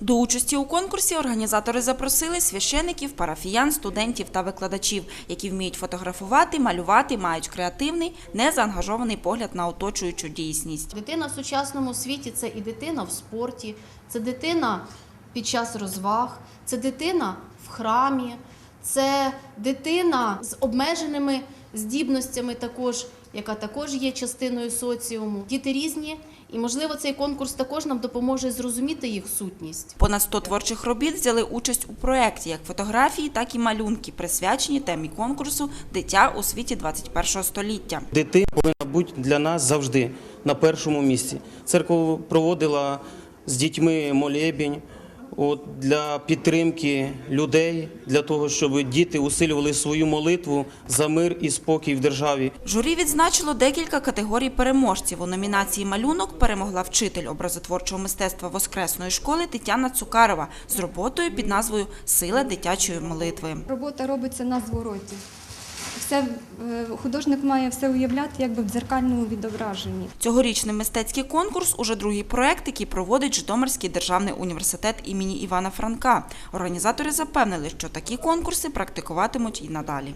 До участі у конкурсі організатори запросили священиків, парафіян, студентів та викладачів, які вміють фотографувати, малювати, мають креативний, незаангажований погляд на оточуючу дійсність. Дитина в сучасному світі це і дитина в спорті, це дитина під час розваг, це дитина в храмі, це дитина з обмеженими здібностями, також, яка також є частиною соціуму. Діти різні, і можливо цей конкурс також нам допоможе зрозуміти їх сутність. Понад 100 творчих робіт взяли участь у проєкті, як фотографії, так і малюнки, присвячені темі конкурсу Дитя у світі 21 століття. Дитина повинна бути для нас завжди на першому місці. Церква проводила з дітьми молебень от, для підтримки людей, для того, щоб діти усилювали свою молитву за мир і спокій в державі. Журі відзначило декілька категорій переможців. У номінації «Малюнок» перемогла вчитель образотворчого мистецтва Воскресної школи Тетяна Цукарова з роботою під назвою Сила дитячої молитви. Робота робиться на звороті. Все, е, художник має все уявляти якби в дзеркальному відображенні. Цьогорічний мистецький конкурс уже другий проект, який проводить Житомирський державний університет імені Івана Франка. Організатори запевнили, що такі конкурси практикуватимуть і надалі.